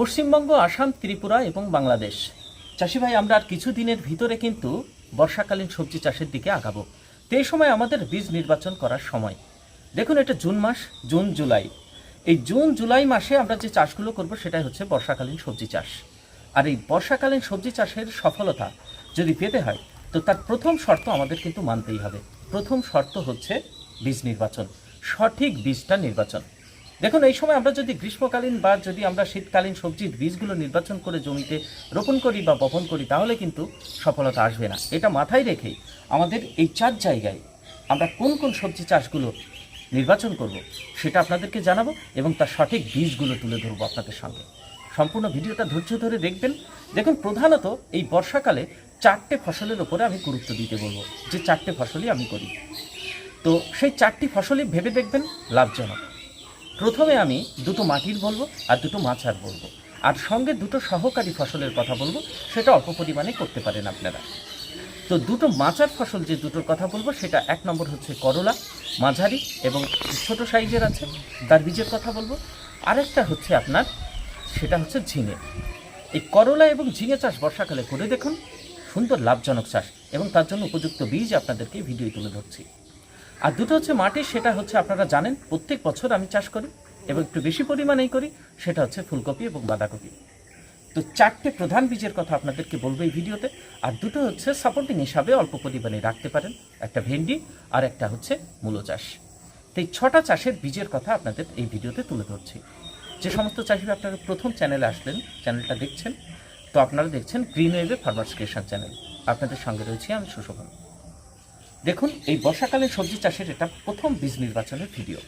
পশ্চিমবঙ্গ, আসাম, ত্রিপুরা এবং বাংলাদেশ। চাষি ভাই, আমরা আর কিছু দিনের ভিতরে কিন্তু বর্ষাকালীন সবজি চাষের দিকে আগাবো। তো এই সময় আমাদের বীজ নির্বাচন করার সময়। দেখুন, এটা জুন মাস, জুন, জুলাই। এই জুন, জুলাই মাসে আমরা যে চাষগুলো করব, সেটাই হচ্ছে বর্ষাকালীন সবজি চাষ। আর এই বর্ষাকালীন সবজি চাষের সফলতা যদি পেতে হয়, তো তার প্রথম শর্ত আমাদের কিন্তু মানতেই হবে। প্রথম শর্ত হচ্ছে বীজ নির্বাচন। সঠিক বীজটা নির্বাচন। দেখুন, এই সময় আমরা যদি গ্রীষ্মকালীন বা যদি আমরা শীতকালীন সবজির বীজগুলো নির্বাচন করে জমিতে রোপণ করি বা বপন করি, তাহলে কিন্তু সফলতা আসবে না। এটা মাথায় রেখেই আমাদের এই চার জায়গায় আমরা কোন কোন সবজি চাষগুলো নির্বাচন করব সেটা আপনাদেরকে জানাব এবং তার সঠিক বীজগুলো তুলে ধরবো আপনাদের সঙ্গে। সম্পূর্ণ ভিডিওটা ধৈর্য ধরে দেখবেন। দেখুন, প্রধানত এই বর্ষাকালে চারটে ফসলের ওপরে আমি গুরুত্ব দিতে বলব। যে চারটে ফসলই আমি করি। তো সেই চারটি ফসলই ভেবে দেখবেন, লাভজনক। প্রথমে আমি দুটো মাটির বলব আর দুটো মাছার বলব। আর সঙ্গে দুটো সহকারী ফসলের কথা বলব, সেটা অল্প পরিমাণে করতে পারেন আপনারা। তো দুটো মাচার ফসল যে দুটোর কথা বলব, সেটা এক নম্বর হচ্ছে করলা, মাঝারি এবং ছোট সাইজের আছে, তার বীজের কথা বলব। আরেকটা হচ্ছে আপনার, সেটা হচ্ছে ঝিঙে। এই করলা এবং ঝিঙে চাষ বর্ষাকালে করে দেখুন, সুন্দর লাভজনক চাষ এবং তার জন্য উপযুক্ত বীজ আপনাদেরকে ভিডিও তুলে ধরছি। আর দুটো হচ্ছে মাটি, সেটা হচ্ছে আপনারা জানেন, প্রত্যেক বছর আমি চাষ করি এবং একটু বেশি পরিমাণেই করি, সেটা হচ্ছে ফুলকপি এবং বাঁধাকপি। তো চারটে প্রধান বীজের কথা আপনাদেরকে বলব এই ভিডিওতে। আর দুটো হচ্ছে সাপোর্টিং হিসাবে অল্প পরিমাণে রাখতে পারেন, একটা ভেন্ডি আর একটা হচ্ছে মূলো চাষ। তো এই ছটা চাষের বীজের কথা আপনাদের এই ভিডিওতে তুলে ধরছি। যে সমস্ত চাষিরা আপনারা প্রথম চ্যানেলে আসলেন, চ্যানেলটা দেখছেন, তো আপনারা দেখছেন গ্রিন ওয়েভে ফার্মার্স ক্রিয়েশন চ্যানেল আপনাদের সঙ্গে রয়েছি আমি সুশোভন। দেখুন, এই বর্ষাকালীন সবজি চাষের এটা প্রথম বীজ নির্বাচনের ভিডিও।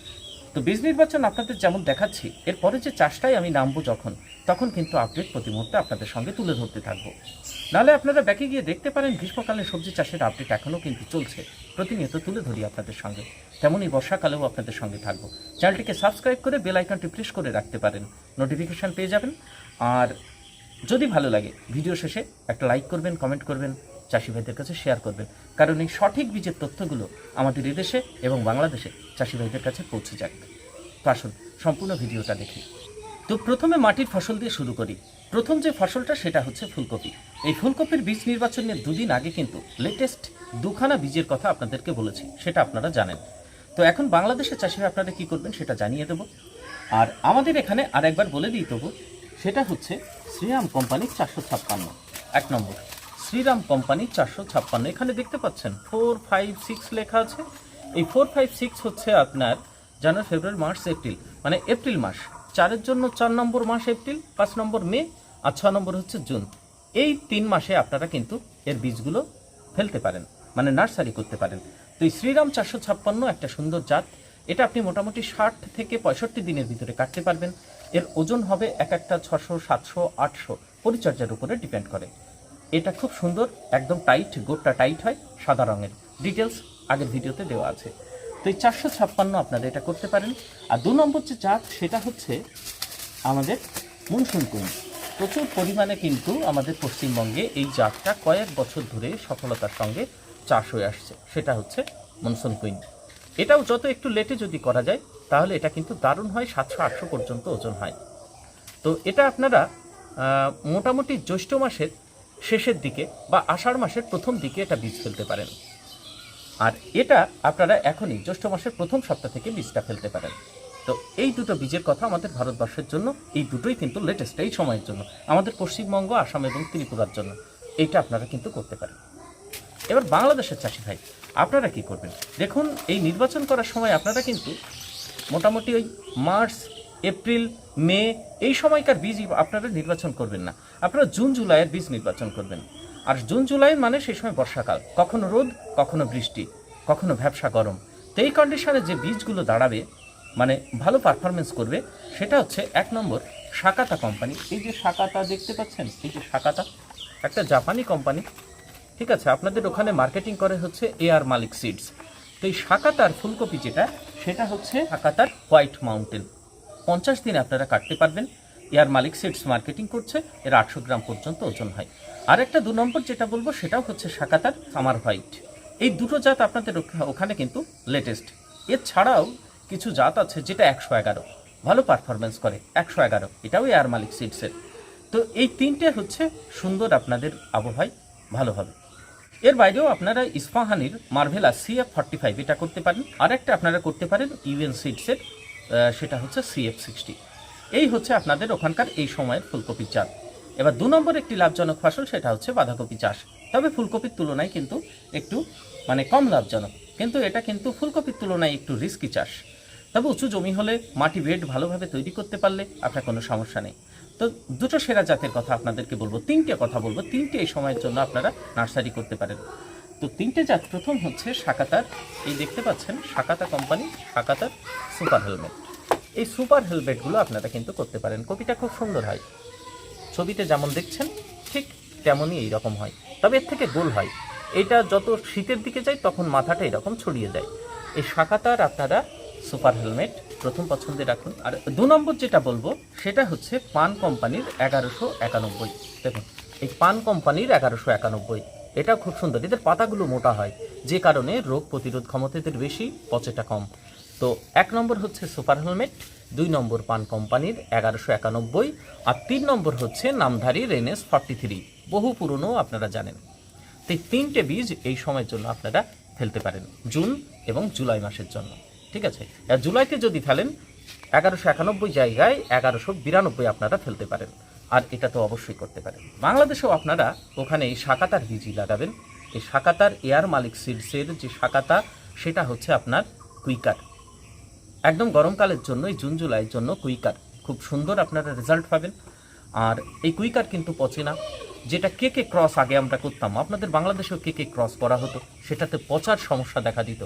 তো বীজ নির্বাচন আপনাদের যেমন দেখাচ্ছি এরপরে যে চাষটাই আমি নামবো যখন, তখন কিন্তু আপডেট প্রতি মুহূর্তে আপনাদের সঙ্গে তুলে ধরতে থাকব। নাহলে আপনারা ব্যাকে গিয়ে দেখতে পারেন, গ্রীষ্মকালীন সবজি চাষের আপডেট এখনও কিন্তু চলছে। প্রতিনিয়ত তুলে ধরি আপনাদের সঙ্গে। তেমনই বর্ষাকালেও আপনাদের সঙ্গে থাকব। চ্যানেলটিকে সাবস্ক্রাইব করে বেল আইকনটি প্রেস করে রাখতে পারেন। নোটিফিকেশান পেয়ে যাবেন। আর যদি ভালো লাগে ভিডিও শেষে একটা লাইক করবেন কমেন্ট করবেন। চাষি ভাইদের কাছে শেয়ার করবেন। কারণ এই সঠিক বীজের তথ্যগুলো আমাদের এদেশে এবং বাংলাদেশে চাষি ভাইদের কাছে পৌঁছে যাক। তো আসুন, সম্পূর্ণ ভিডিওটা দেখি। তো প্রথমে মাটির ফসল দিয়ে শুরু করি। প্রথম যে ফসলটা, সেটা হচ্ছে ফুলকপি। এই ফুলকপির বীজ নির্বাচনের দুদিন আগে কিন্তু লেটেস্ট দুখানা বীজের কথা আপনাদেরকে বলেছি, সেটা আপনারা জানেন। তো এখন বাংলাদেশের চাষিরা আপনারা কি করবেন, সেটা জানিয়ে দেবো। আর আমাদের এখানে আর একবার বলে দিই তবু, সেটা হচ্ছে শ্রীরাম কোম্পানির চারশো ছাপ্পান্ন, এক নম্বর। শ্রীরাম কোম্পানি চারশো ছাপ্পান্ন। এখানে দেখতে পাচ্ছেন ফোর ফাইভ সিক্স লেখা আছে। এই ফোর ফাইভ সিক্স হচ্ছে আপনার জানুয়ারি, ফেব্রুয়ারি, মার্চ, এপ্রিল। মানে এপ্রিল মাস। চারের জন্য চার নম্বর মাস এপ্রিল, পাঁচ নম্বর মে, আর ছ নম্বর হচ্ছে জুন। এই তিন মাসে আপনারা কিন্তু এর বীজগুলো ফেলতে পারেন মানে নার্সারি করতে পারেন। তো এই শ্রীরাম চারশো ছাপ্পান্ন একটা সুন্দর জাত। এটা আপনি মোটামুটি ষাট থেকে পঁয়ষট্টি দিনের ভিতরে কাটতে পারবেন। এর ওজন হবে এক একটা ছশো সাতশো, আটশো। পরিচর্যার উপরে ডিপেন্ড করে। এটা খুব সুন্দর, একদম টাইট, গোটটা টাইট হয়, সাদা রঙের। ডিটেলস আগের ভিডিওতে দেওয়া আছে। তো এই চারশো ছাপ্পান্ন আপনারা এটা করতে পারেন। আর দু নম্বর যে জাত সেটা হচ্ছে আমাদের মনসুন কুইন প্রচুর পরিমাণে কিন্তু আমাদের পশ্চিমবঙ্গে এই জাতটা কয়েক বছর ধরে সফলতার সঙ্গে চাষ হয়ে আসছে। সেটা হচ্ছে মনসুন কুইন এটাও যত একটু লেটে যদি করা যায়, তাহলে এটা কিন্তু দারুণ হয়, সাতশো আটশো পর্যন্ত ওজন হয়। তো এটা আপনারা মোটামুটি জ্যৈষ্ঠ মাসের শেষের দিকে বা আষাঢ় মাসের প্রথম দিকে এটা বীজ ফেলতে পারেন। আর এটা আপনারা এখনই জ্যৈষ্ঠ মাসের প্রথম সপ্তাহ থেকে বীজটা ফেলতে পারেন। তো এই দুটো বীজের কথা আমাদের ভারতবর্ষের জন্য, এই দুটোই কিন্তু লেটেস্ট এই সময়ের জন্য, আমাদের পশ্চিমবঙ্গ, আসাম এবং ত্রিপুরার জন্য। এইটা আপনারা কিন্তু করতে পারেন। এবার বাংলাদেশের চাষি ভাই, আপনারা কি করবেন? দেখুন, এই নির্বাচন করার সময় আপনারা কিন্তু মোটামুটি ওই মার্চ এপ্রিল, মে, এই সময়কার বীজ আপনারা নির্বাচন করবেন না। আপনারা জুন, জুলাইয়ের বীজ নির্বাচন করবেন। আর জুন, জুলাই মানে সেই সময় বর্ষাকাল। কখনো রোদ, কখনো বৃষ্টি, কখনো ভ্যাবসা গরম। তো এই কন্ডিশনে যে বীজগুলো দাঁড়াবে মানে ভালো পারফরমেন্স করবে, সেটা হচ্ছে এক নম্বর শাকাতা কোম্পানি এই যে শাকাতা দেখতে পাচ্ছেন? এই যে শাকাতা, একটা জাপানি কোম্পানি ঠিক আছে, আপনাদের ওখানে মার্কেটিং করে হচ্ছে এ আর মালিক সিডস তো এই শাকাতার ফুলকপি যেটা, সেটা হচ্ছে শাকাতার হোয়াইট মাউন্টেন পঞ্চাশ দিন আপনারা কাটতে পারবেন। এয়ার মালিক সিডস মার্কেটিং করছে, এর আটশো গ্রাম পর্যন্ত ওজন হয়। আর একটা দু নম্বর যেটা বলব, সেটাও হচ্ছে শাকাতার সামার হোয়াইট। এই দুটো জাত আপনাদের ওখানে কিন্তু লেটেস্ট এছাড়াও কিছু জাত আছে যেটা একশো এগারো। ভালো পারফরমেন্স করে, একশো এগারো। এটাও এয়ার মালিক সিডসের। তো এই তিনটে হচ্ছে সুন্দর আপনাদের আবহাওয়ায় ভালো হবে। এর বাইরেও আপনারা ইস্পাহানির মার্ভেলা সিএফ ফর্টি ফাইভ এটা করতে পারেন। আর একটা আপনারা করতে পারেন ইউএন সিডসের সেটা হচ্ছে সিএফ সিক্সটি এই হচ্ছে আপনাদের ওখানকার এই সময়ের ফুলকপির চাষ এবার দু নম্বর একটি লাভজনক ফসল, সেটা হচ্ছে বাঁধাকপি চাষ। তবে ফুলকপির তুলনায় কিন্তু একটু মানে কম লাভজনক। কিন্তু এটা কিন্তু ফুলকপির তুলনায় একটু রিস্কি চাষ। তবে উঁচু জমি হলে মাটি বেড ভালোভাবে তৈরি করতে পারলে আপনার কোনো সমস্যা নেই। তো দুটো সেরা জাতের কথা আপনাদেরকে বলব। তিনটে কথা বলব। তিনটে এই সময়ের জন্য আপনারা নার্সারি করতে পারেন। তো তিনটে জাত, প্রথম হচ্ছে শাকাতার। এই দেখতে পাচ্ছেন, শাকাতা কোম্পানি, শাকাতার সুপার হেলমেট। এই সুপার হেলমেটগুলো আপনারা কিন্তু করতে পারেন। কপিটা খুব সুন্দর হয়। ছবিতে যেমন দেখছেন, ঠিক তেমনই এইরকম হয়। তবে এর থেকে গোল হয়। এটা যত শীতের দিকে যায়, তখন মাথাটা এরকম ছড়িয়ে যায়। এই শাখাতার আপনারা সুপার হেলমেট প্রথম পছন্দে রাখুন। আর দু নম্বর যেটা বলব, সেটা হচ্ছে পান কোম্পানির এগারোশো একানব্বই। দেখুন, এই পান কোম্পানির এগারোশো একানব্বই, এটা খুব সুন্দর। এদের পাতাগুলো মোটা হয়, যে কারণে রোগ প্রতিরোধ ক্ষমতা এদের বেশি, পচেটা কম। তো এক নম্বর হচ্ছে সুপার হেলমেট, দুই নম্বর পান কোম্পানির এগারোশো একানব্বই, আর তিন নম্বর হচ্ছে নামধারী রেনেস ফর্টি থ্রি, বহু পুরনো আপনারা জানেন। তো তিনটে বীজ এই সময়ের জন্য আপনারা ফেলতে পারেন, জুন এবং জুলাই মাসের জন্য, ঠিক আছে? আর জুলাইতে যদি ফেলেন, এগারোশো একানব্বই জায়গায় এগারোশো বিরানব্বই আপনারা ফেলতে পারেন, আর এটা তো অবশ্যই করতে পারেন। বাংলাদেশেও আপনারা ওখানে এই শাকাতার বীজই লাগাবেন। এই শাকাতার এয়ার মালিক সিডসের যে শাকাতা সেটা হচ্ছে আপনার কুইকার। একদম গরমকালের জন্য, এই জুন জুলাইয়ের জন্য কুইকার খুব সুন্দর আপনারা রেজাল্ট পাবেন। আর এই কুইকার কিন্তু পচে না যেটা কে কে ক্রস আগে আমরা করতাম, আপনাদের বাংলাদেশেও কে কে ক্রস করা হতো, সেটাতে পচার সমস্যা দেখা দিত।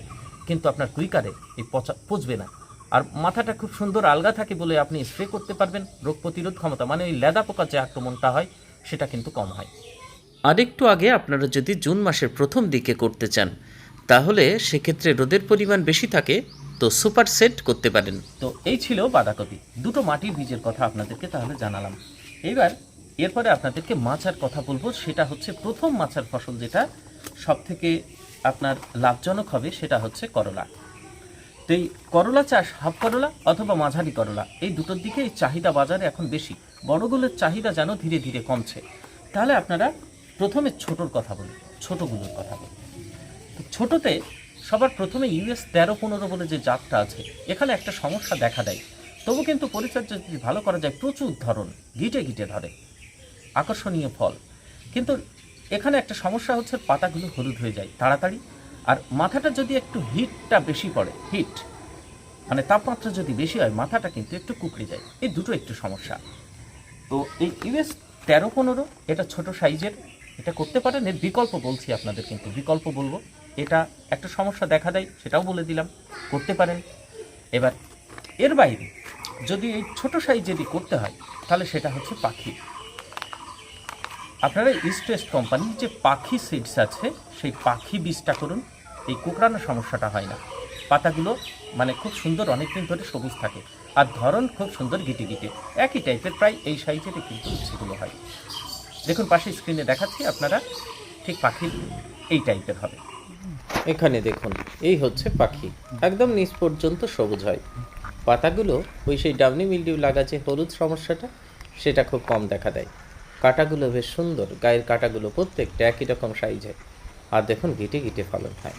কিন্তু আপনার কুইকারে এই পচা পচবে না। আর মাথাটা খুব সুন্দর আলগা থাকে বলে আপনি স্প্রে করতে পারবেন, রোগ প্রতিরোধ ক্ষমতা মানে ওই লেদা পোকার যে আক্রমণটা হয়, সেটা কিন্তু কম হয়। আরেকটু আগে আপনারা যদি জুন মাসের প্রথম দিকে করতে চান, তাহলে সেক্ষেত্রে রোদের পরিমাণ বেশি থাকে তো সুপার সেট করতে পারেন। তো এই ছিল বাঁধাকপি। দুটো মাটির বীজের কথা আপনাদেরকে তাহলে জানালাম। এবার এরপরে আপনাদেরকে মাছার কথা বলব। সেটা হচ্ছে প্রথম মাছার ফসল যেটা সব থেকে আপনার লাভজনক হবে সেটা হচ্ছে করলা। তো এই করলা চাষ হাফ করলা অথবা মাঝারি করলা, এই দুটোর দিকে এই চাহিদা বাজারে এখন বেশি। বড়গুলোর চাহিদা যেন ধীরে ধীরে কমছে। তাহলে আপনারা প্রথমে ছোটোর কথা বলুন, ছোটোগুলোর কথা বলুন। ছোটোতে সবার প্রথমে ইউএস তেরো পনেরো বলে যে জাতটা আছে, এখানে একটা সমস্যা দেখা দেয়। তবু কিন্তু পরিচর্যা যদি ভালো করা যায়, প্রচুর ধরন গিটে গিটে ধরে। আকর্ষণীয় ফল। কিন্তু এখানে একটা সমস্যা হচ্ছে, পাতাগুলো হলুদ হয়ে যায় তাড়াতাড়ি, আর মাথাটা যদি একটু হিটটা বেশি পড়ে, হিট মানে তাপমাত্রা যদি বেশি হয়, মাথাটা কিন্তু একটু কুকড়ে যায়। এই দুটো একটু সমস্যা। তো এই ইউএস তেরো পনেরো, এটা ছোট সাইজের এটা করতে পারেন, এর বিকল্প বলছি আপনাদের কিন্তু। বিকল্প বলব, এটা একটা সমস্যা দেখা দেয়, সেটাও বলে দিলাম, করতে পারেন। এবার, এর বাইরে, যদি এই ছোট সাইজ যদি করতে হয়, তাহলে সেটা হচ্ছে পাখি। আপনারা ইস্ট ওয়েস্ট কোম্পানির যে পাখি সিডস আছে, সেই পাখি বীজটা করুন, এই কুকড়ানোর সমস্যাটা হয় না। পাতাগুলো মানে খুব সুন্দর অনেক দিন ধরে সবুজ থাকে, আর ধরন খুব সুন্দর গিটে গিটে একই টাইপের প্রায় এই সাইজেরই কিন্তু উচ্ছেগুলো হয়। দেখুন পাশে স্ক্রিনে দেখাচ্ছি আপনারা, ঠিক পাখির এই টাইপের হবে। এখানে দেখুন, এই হচ্ছে পাখি। একদম নিচ পর্যন্ত সবুজ হয়। পাতাগুলো, ওই সেই ডাবনি মিলডিউ লাগা যে হলুদ সমস্যাটা, সেটা খুব কম দেখা দেয়। কাটাগুলো বেশ সুন্দর, গায়ের কাটাগুলো প্রত্যেকটা একই রকম সাইজে আর দেখুন, গিটে গিটে ফলন হয়।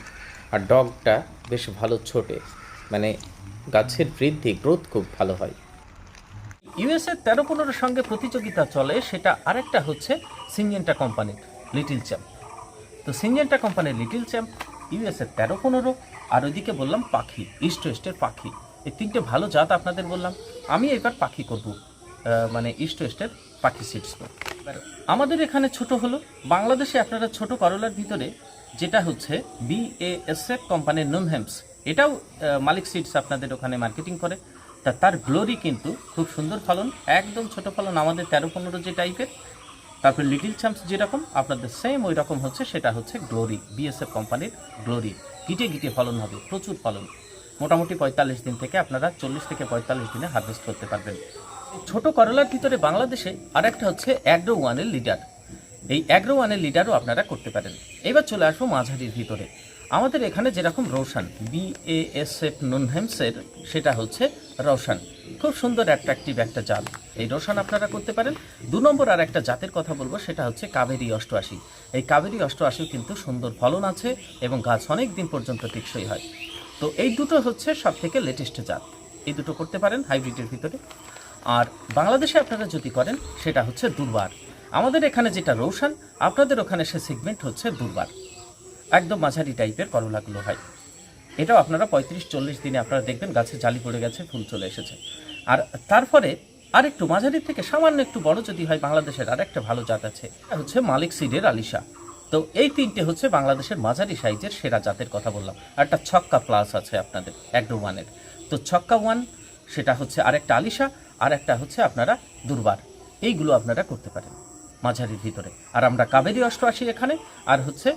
আর ডগটা বেশ ভালো ছোটে। মানে গাছের বৃদ্ধি গ্রোথ খুব ভালো হয়। ইউএসএ তেরো পনেরোর সঙ্গে প্রতিযোগিতা চলে, সেটা আরেকটা হচ্ছে সিনজেন্টা কোম্পানির লিটিল চ্যাম্প। তো সিনজেন্টা কোম্পানির লিটিল চ্যাম্প, ইউএসএ তেরো পনেরো আর ওইদিকে বললাম পাখি, ইস্ট ওয়েস্টের পাখি। এই তিনটে ভালো জাত আপনাদের বললাম। আমি এবার পাখি করব মানে ইস্ট ওয়েস্টের পাখি সিডস আমাদের এখানে ছোট হলো। বাংলাদেশে আপনারা ছোট করলার ভিতরে যেটা হচ্ছে বিএএসএফ কোম্পানির নুনহেমস এটাও মালিক সিডস আপনাদের ওখানে মার্কেটিং করে। তা তার গ্লোরি কিন্তু খুব সুন্দর ফলন, একদম ছোট ফলন আমাদের তেরো পনেরো যে টাইপের তারপর লিটিল চাম্পস যেরকম, আপনাদের সেম ওই রকম হচ্ছে, সেটা হচ্ছে গ্লোরি বিএসএফ কোম্পানির গ্লোরি গিটে গিটে ফলন হবে, প্রচুর ফলন। মোটামুটি পঁয়তাল্লিশ দিন থেকে আপনারা চল্লিশ থেকে পঁয়তাল্লিশ দিনে হারভেস্ট করতে পারবেন। ছোট করলার ভিতরে বাংলাদেশে আরেকটা হচ্ছে অ্যাগ্রো ওয়ানের লিডার এই অ্যাগ্রো ওয়ানের লিডারও আপনারা করতে পারেন। এবার চলে আসব মাঝারির ভিতরে। আমাদের এখানে যেরকম Roshan B A S F নুনহেমসের সেটা হচ্ছে রোশন। খুব সুন্দর অ্যাট্রাকটিভ একটা জাত। এই রোশন আপনারা করতে পারেন। দু নম্বর আর একটা জাতের কথা বলব, সেটা হচ্ছে কাবেরি অষ্টআশি। এই কাবেরি অষ্টআশি কিন্তু সুন্দর ফলন আছে এবং গাছ অনেক দিন পর্যন্ত টেকসই হয়। তো এই দুটো হচ্ছে সব থেকে লেটেস্ট জাত। এই দুটো করতে পারেন হাইব্রিডের ভিতরে। আর বাংলাদেশে আপনারা যদি করেন, সেটা হচ্ছে দুর্বার। আমাদের এখানে যেটা রৌশান, আপনাদের ওখানে সে সেগমেন্ট হচ্ছে দুর্বার। একদম মাঝারি টাইপের করলাগুলো হয়। এটাও আপনারা পঁয়ত্রিশ, চল্লিশ দিনে আপনারা দেখবেন গাছে জালি পড়ে গেছে, ফুল চলে এসেছে। আর তারপরে আরেকটু মাঝারি থেকে সামান্য একটু বড় যদি হয় বাংলাদেশের আর একটা ভালো জাত আছে হচ্ছে মালিক সিডের আলিশা। তো এই তিনটে হচ্ছে বাংলাদেশের মাঝারি সাইজের সেরা জাতের কথা বললাম। আর একটা ছক্কা প্লাস আছে আপনাদের অ্যাগ্রো ওয়ানের। তো ছক্কা ওয়ান সেটা হচ্ছে আরেকটা আলিশা, আর একটা হচ্ছে আপনারা দুর্বার। এইগুলো আপনারা করতে পারেন মাঝারির ভিতরে। আর আমরা কাবেরি অষ্টআশি এখানে, আর হচ্ছে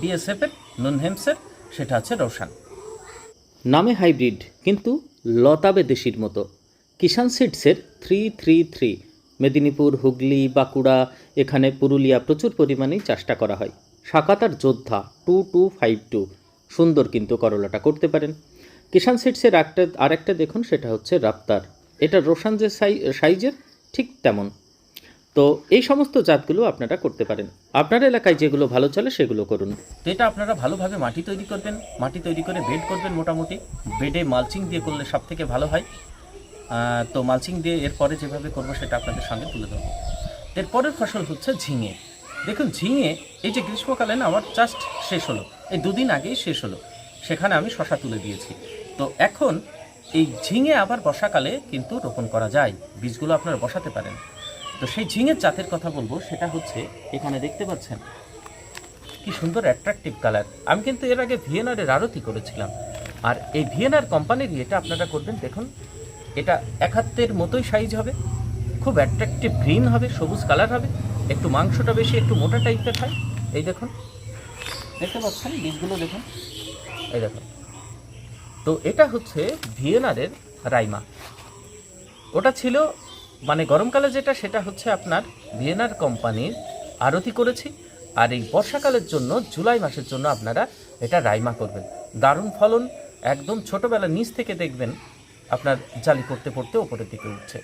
বিএসএফের নুনহেমসের সেটা হচ্ছে রোশান। নামে হাইব্রিড, কিন্তু লতাবে দেশির মতো। Kishan সিডসের three three three Medinipur, Hooghly, Bankura, এখানে পুরুলিয়া প্রচুর পরিমাণেই চাষটা করা হয়। সাকাতার যোদ্ধা টু টু ফাইভ টু সুন্দর কিন্তু করলাটা করতে পারেন। কিষান সিডসের একটা, আরেকটা দেখুন, সেটা হচ্ছে রাপ্তার। এটা রোশান যে সাই, সাইজের, ঠিক তেমন। তো এই সমস্ত জাতগুলো আপনারা করতে পারেন। আপনার এলাকায় যেগুলো ভালো চলে সেগুলো করুন। এটা আপনারা ভালোভাবে মাটি তৈরি করবেন, মাটি তৈরি করে বেড করবেন মোটামুটি। বেডে মালচিং দিয়ে করলে সব থেকে ভালো হয়। তো মালচিং দিয়ে এরপরে যেভাবে করব সেটা আপনাদের সঙ্গে তুলে ধরবো। এরপরের ফসল হচ্ছে ঝিঙে। দেখুন, ঝিঙে এই যে গ্রীষ্মকালীন আমার জাস্ট শেষ হলো। এই দুদিন আগেই শেষ হলো। সেখানে আমি শশা তুলে দিয়েছি। তো এখন এই ঝিঙে আবার বর্ষাকালে কিন্তু রোপণ করা যায়। বীজগুলো আপনারা বসাতে পারেন। তো সেই ঝিঙের জাতের কথা বলব, সেটা হচ্ছে এখানে দেখতে পাচ্ছেন কি সুন্দর অ্যাট্রাকটিভ কালার আমি কিন্তু এর আগে ভিএনআরের আরতি করেছিলাম। আর এই ভিএনআর কোম্পানির এটা আপনারা করবেন, দেখুন, এটা এক মতোই সাইজ হবে, খুব অ্যাট্রাকটিভ গ্রিন হবে, সবুজ কালার হবে, একটু মাংসটা বেশি, একটু মোটা টাইপের হয়। এই দেখুন, দেখতে পাচ্ছেন বীজগুলো, দেখুন, এই দেখুন। তো এটা হচ্ছে ভিএনআরের রাইমা। ওটা ছিল মানে গরমকালে যেটা, সেটা হচ্ছে আপনার ভিয়েনার কোম্পানির আরতি করেছি। আর এই বর্ষাকালের জন্য, জুলাই মাসের জন্য আপনারা এটা রাইমা করবেন। দারুণ ফলন, একদম ছোটোবেলা নিচ থেকে দেখবেন আপনার জালি পড়তে পড়তে ওপরের দিকে উঠছে।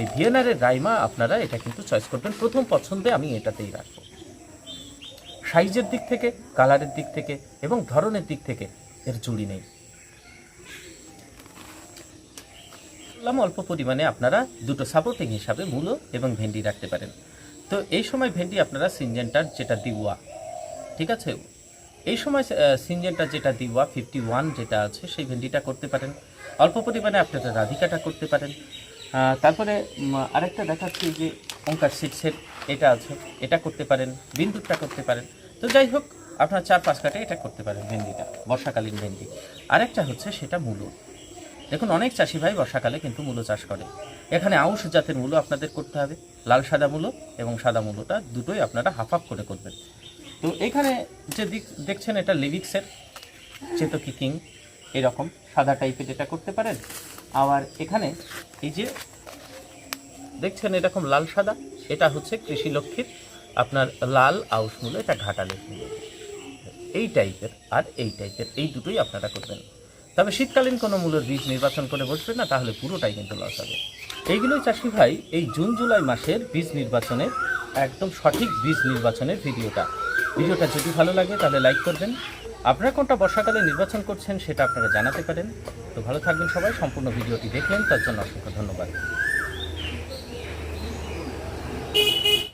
এই ভিয়েনারের রাইমা আপনারা এটা কিন্তু চয়েস করবেন। প্রথম পছন্দে আমি এটাতেই রাখব। সাইজের দিক থেকে কালারের দিক থেকে এবং ধরনের দিক থেকে এর জুড়ি নেই। বললাম অল্প পরিমাণে আপনারা দুটো সাপোর্টিং হিসাবে মূলো এবং ভেন্ডি রাখতে পারেন। তো এই সময় ভেন্ডি আপনারা সিনজেন্টার যেটা দিওয়া ঠিক আছে? এই সময় আহ, সিনজেন্টার যেটা দিওয়া ফিফটি ওয়ান যেটা আছে সেই ভেন্ডিটা করতে পারেন। অল্প পরিমাণে আপনারা রাধিকাটা করতে পারেন। তারপরে আরেকটা দেখাচ্ছি যে অঙ্কার সিটসের এটা আছে এটা করতে পারেন বিন্দুরটা করতে পারেন। তো যাই হোক আপনার চার পাঁচ কাটে এটা করতে পারেন ভেন্ডিটা বর্ষাকালীন ভেন্ডি। আরেকটা হচ্ছে সেটা মূলো। দেখুন, অনেক চাষি ভাই বর্ষাকালে কিন্তু মূলো চাষ করে। এখানে আউশ জাতের মূলো আপনাদের করতে হবে। লাল সাদা মূলো এবং সাদা মূলোটা দুটোই আপনারা হাফ হাফ করে করবেন। তো এখানে যে দিক, দেখছেন এটা লিভিক্সের চেতকি কিং। এরকম সাদা টাইপের এটা করতে পারেন। আবার এখানে এই যে দেখছেন এরকম লাল সাদা, এটা হচ্ছে কৃষি লক্ষ্মীর আপনার লাল আউশ মূলো, এটা ঘাটালের মূলো। এই টাইপের আর এই টাইপের এই দুটোই আপনারা করবেন। তবে শীতকালীন কোনো মূলের বীজ নির্বাচন করে বসবে না, তাহলে পুরোটাই কিন্তু লস হবে। এইগুলোই চাষি ভাই, এই জুন, জুলাই মাসের বীজ নির্বাচনের, একদম সঠিক বীজ নির্বাচনের ভিডিওটা। ভিডিওটা যদি ভালো লাগে তাহলে লাইক করবেন। আপনারা কোনটা বর্ষাকালে নির্বাচন করছেন সেটা আপনারা জানাতে পারেন। তো ভালো থাকবেন সবাই, সম্পূর্ণ ভিডিওটি দেখলেন, তার জন্য অসংখ্য ধন্যবাদ।